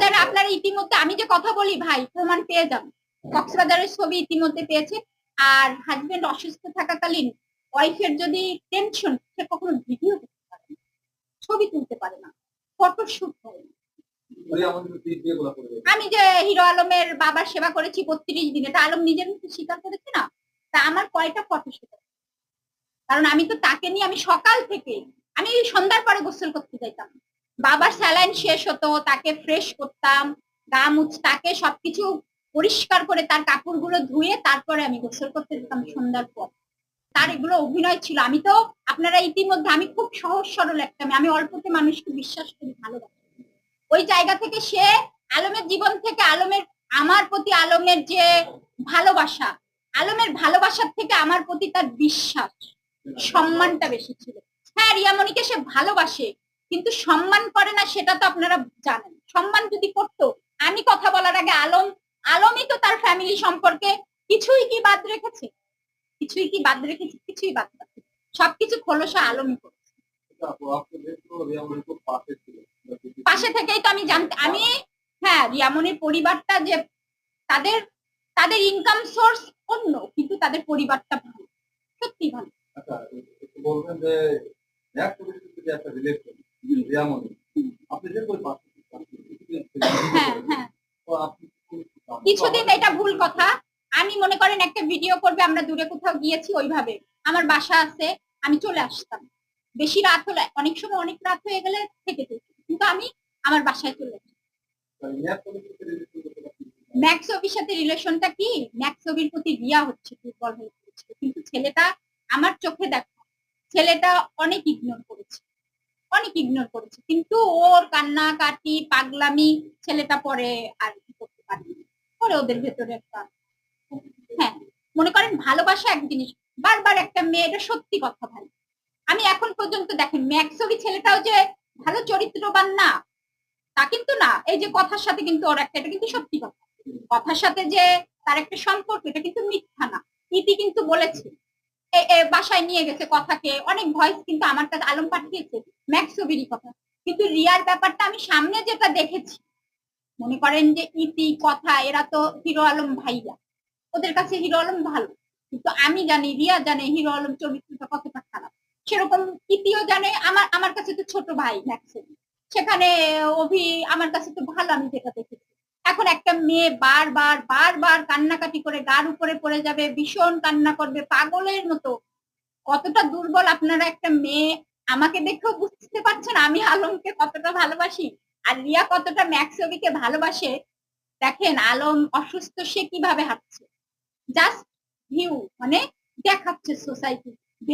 কক্সবাজারে আপনারা ইতিমধ্যে আমি যে কথা বলি ভাই প্রমাণ পেয়ে যান। কক্সবাজারের ছবি ইতিমধ্যে পেয়েছে। আর হাজবেন্ড অসুস্থ থাকাকালীন ওয়াইফের যদি টেনশন সে কখনো ভিডিও করতে পারে না। ছবি তুলতে পারে না। ফটো শুট করে না। আমি যে হিরো আলমের বাবার সেবা করেছি বত্রিশ দিনে তা আলম নিজের মুখে স্বীকার করেছে না? তা আমার কয়টা ফটো শুট কারণ আমি তো তাকে নিয়ে আমি সকাল থেকে আমি সন্ধ্যার পরে গোসল করতে যাইতাম। বাবার স্যালাইন শেষ হতো, তাকে ফ্রেশ করতাম, গা মুছ, তাকে সবকিছু পরিষ্কার করে তার কাপড়গুলো ধুয়ে তারপরে আমি গোসল করতে যেতাম সন্ধ্যার পর। তার এগুলো অভিনয় ছিল। আমি তো আপনারা ইতিমধ্যে, আমি খুব সহজ সরল একটা আমি অল্পতে মানুষকে বিশ্বাস করি, ভালোবাসি। ওই জায়গা থেকে সে আলমের জীবন থেকে আলমের, আমার প্রতি আলমের যে ভালোবাসা, আলমের ভালোবাসার থেকে আমার প্রতি তার বিশ্বাস, সম্মানটা বেশি ছিল। হ্যাঁ রিয়ামণিকে সে ভালোবাসে। কিন্তু সম্মান করে না সেটা তো আপনারা জানেন। সম্মান যদি করতো আমি কথা বলার আগে আলম আলমই তো তার ফ্যামিলি সম্পর্কে কিছুই কি বাদ রেখেছে? কিছুই কি বাদ রেখেছে? কিছুই বাদ রাখেনি সবকিছু খোলসা আলমই করেছে। পাশে থেকেই তো আমি জানতে আমি হ্যাঁ রিয়ামনির পরিবারটা যে তাদের তাদের ইনকাম সোর্স অন্য কিন্তু তাদের পরিবারটা ভালো। সত্যি ভালো। আচ্ছা বলবেন যে একটা রিলেশন কিছুদিন এটা ভুল কথা। আমি মনে করেন একটা ভিডিও করবে আমরা দূরে কোথাও গিয়েছি ওইভাবে। আমার বাসা আছে আমি চলে আসতাম। বেশি রাত হলে অনেক সময় অনেক রাত হয়ে গেলে থেকে কিন্তু আমি আমার বাসায় চলে না। ম্যাক্স ছবির সাথে রিলেশনটা কি? ম্যাক্স ছবির প্রতি রিয়া হচ্ছে দুর্বল হয়ে কিন্তু ছেলেটা আমার চোখে দেখো ছেলেটা অনেক ইগনোর করেছে। অনেক ইগনোর করেছে। কিন্তু ওর কান্নাকাটি পাগলামি ছেলেটা পরে আর কি করতে পারেনি পরে ওদের ভেতরে একটা হ্যাঁ মনে করেন ভালোবাসা এক জিনিস, বারবার একটা মেয়ে এটা সত্যি কথা ভাই আমি এখন পর্যন্ত দেখেন ম্যাক্স ছবি ছেলেটাও যে ভালো চরিত্রবান না, তা কিন্তু না। এই যে কথার সাথে কিন্তু ওর একটা, এটা কিন্তু সত্যি কথা। কথার সাথে যে তার একটা সম্পর্ক, এটা কিন্তু মিথ্যা না। ইতি কিন্তু বলেছে। বাসায় নিয়ে গেছে কথাকে। অনেক ভয়েস কিন্তু আমার কাছে আলম পাঠিয়েছে ম্যাক্স ছবিরই কথা। কিন্তু রিয়ার ব্যাপারটা আমি সামনে যেটা দেখেছি, মনে করেন যে ইতি, কথা, এরা তো হিরো আলম ভাইয়া ওদের কাছে হিরো আলম ভালো, কিন্তু আমি জানি, রিয়া জানে হিরো আলম চরিত্রটা কতটা খারাপ। সেরকম ইতিও জানে, আমার আমার কাছে তো ছোট ভাই ম্যাক্স সেখানে অভি, আমার কাছে তো ভালো আমি যেটা দেখেছি। এখন একটা মেয়ে বারবার বারবার কান্নাকাটি করে গার উপরে পড়ে যাবে, ভীষণ কান্না করবে, পাগলের মতো। কতটা দুর্বল আপনারা একটা মেয়ে। আমাকে দেখেও বুঝতে পারছেন আমি আলমকে কতটা ভালোবাসি। আর রিয়া কতটা ম্যাক্সবিকে ভালোবাসে। দেখেন আলম অসুস্থ, সে কীভাবে হাঁটছে। জাস্ট ভিউ মানে দেখাচ্ছে সোসাইটি।